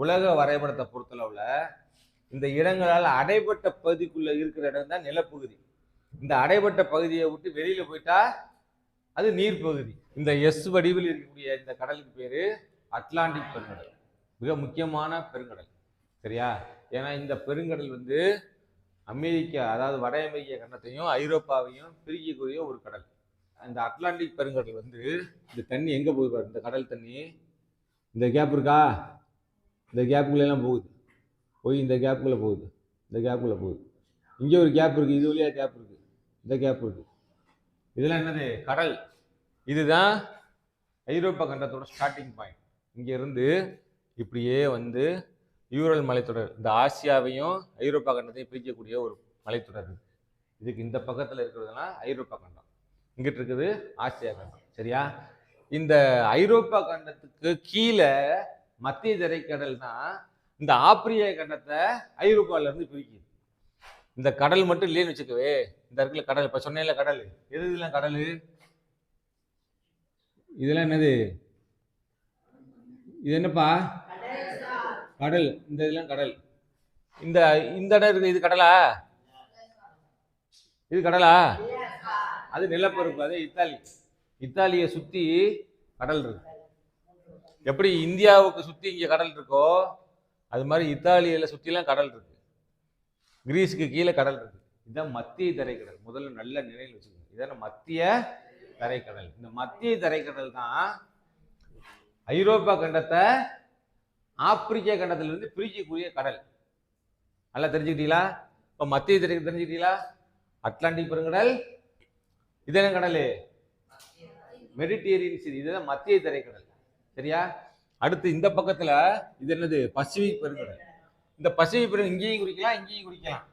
உலக வரைபடத்தை பொறுத்தளவில் இந்த இடங்களால் அடைபட்ட பகுதிக்குள்ளே இருக்கிற இடம் தான் நிலப்பகுதி. இந்த அடைபட்ட பகுதியை விட்டு வெளியில் போயிட்டா அது நீர்ப்பகுதி. இந்த எஸ் வடிவில் இருக்கக்கூடிய இந்த கடலுக்கு பேர் அட்லாண்டிக் பெருங்கடல். மிக முக்கியமான பெருங்கடல். சரியா? ஏன்னா இந்த பெருங்கடல் வந்து அமெரிக்கா அதாவது வட அமெரிக்க கண்டத்தையும் ஐரோப்பாவையும் பிரிக்கக்கூடிய ஒரு கடல். இந்த அட்லாண்டிக் பெருங்கடல் வந்து இந்த தண்ணி எங்கே போகுது பாரு? இந்த கடல் தண்ணி. இந்த கேப் இருக்கா? இந்த கேப்புக்குள்ளெல்லாம் போகுது. போய் இந்த கேப்புக்குள்ளே போகுது. இந்த கேப்புக்குள்ளே போகுது. இங்கே ஒரு கேப் இருக்குது இது வழியா கேப் இருக்குது இந்த கேப் இருக்குது இதெல்லாம் என்னது? கடல். இதுதான் ஐரோப்பா கண்டத்தோட ஸ்டார்டிங் பாயிண்ட் இங்கேருந்து இப்படியே வந்து யூரல் மலைத்தொடர் இந்த ஆசியாவையும் ஐரோப்பா கண்டத்தையும் பிரிக்கக்கூடிய ஒரு மலைத்தொடர் இதுக்கு இந்த பக்கத்தில் இருக்கிறதுலாம் ஐரோப்பா கண்டம். இங்கிட்டு இருக்குது ஆசியா கண்டம். சரியா? இந்த ஐரோப்பா கண்டத்துக்கு கீழே மத்திய திரைக்கடல்னா இந்த ஆப்பிரிய கண்டத்தை ஐரோப்பால இருந்து பிரிக்குது. இந்த கடல் மட்டும் இல்லைன்னு வச்சுக்கவே இந்த இடத்துல கடல் இப்ப சொன்னேன்ல கடல். எது இதெல்லாம் கடல்? இதெல்லாம் என்னது? இது என்னப்பா? கடல். இந்த இதெல்லாம் கடல். இந்த இந்த இடம் இருக்கு இது கடலா? இது கடலா? அது நிலப்பரப்பு அது இத்தாலி. இத்தாலியை சுத்தி கடல் இருக்கு. எப்படி இந்தியாவுக்கு சுற்றி இங்கே கடல் இருக்கோ அது மாதிரி இத்தாலியில் சுற்றிலாம் கடல் இருக்கு. கிரீஸுக்கு கீழே கடல் இருக்கு. இதுதான் மத்திய தரைக்கடல். முதல்ல நல்ல நிலையில் வச்சுக்கோங்க. இதான் மத்திய தரைக்கடல். இந்த மத்திய தரைக்கடல் தான் ஐரோப்பா கண்டத்தை ஆப்பிரிக்க கண்டத்திலிருந்து பிரிக்கக்கூடிய கடல். நல்லா தெரிஞ்சுக்கிட்டீங்களா? இப்போ மத்திய தரை தெரிஞ்சுக்கிட்டீங்களா? அட்லாண்டிக் பெருங்கடல். இது என்ன கடல்? மெடிட்டேரியன் சீ இதுதான் மத்திய தரைக்கடல். சரியா? அடுத்து இந்த பக்கத்தில் இது என்னது? பசிபிக் பெருங்கடல். இந்த பசிபிக் பெருங்கடல் இங்கேயும் குறிக்கலாம் இங்கேயும் குறிக்கலாம்.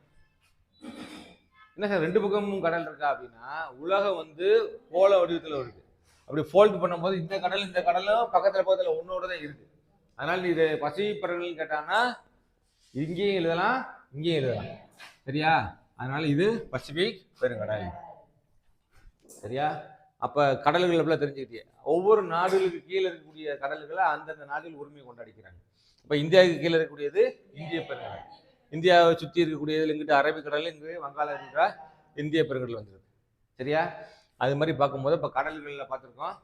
என்ன சார் ரெண்டு பக்கமும் கடல் இருக்கா அப்படின்னா உலகம் வந்து கோள வடிவத்தில் இருக்கு. அப்படி ஃபோல்ட் பண்ணும்போது இந்த கடல் இந்த கடலும் பக்கத்தில் பக்கத்தில் ஒன்னோட தான் இருக்கு. அதனால நீ இது பசிபிக் பெருங்கடல் கேட்டான்னா இங்கேயும் எழுதலாம் இங்கேயும் எழுதலாம். சரியா? அதனால இது பசிபிக் பெருங்கடல். சரியா? அப்போ கடல்கள் எப்படிலாம் தெரிஞ்சுக்கிட்டே ஒவ்வொரு நாடுகளுக்கு கீழே இருக்கக்கூடிய கடல்களை அந்தந்த நாடுகள் உரிமை கொண்டாடிக்கிறாங்க. இப்போ இந்தியாவுக்கு கீழே இருக்கக்கூடியது இந்திய பெருங்கடல். இந்தியாவை சுற்றி இருக்கக்கூடியது இங்கிட்டு அரபிக்கடல் இங்கு வங்காள என்ற இந்திய பெருங்கடல் வந்துருது சரியா? அது மாதிரி பார்க்கும்போது இப்போ கடல்களில் பார்த்துருக்கோம்.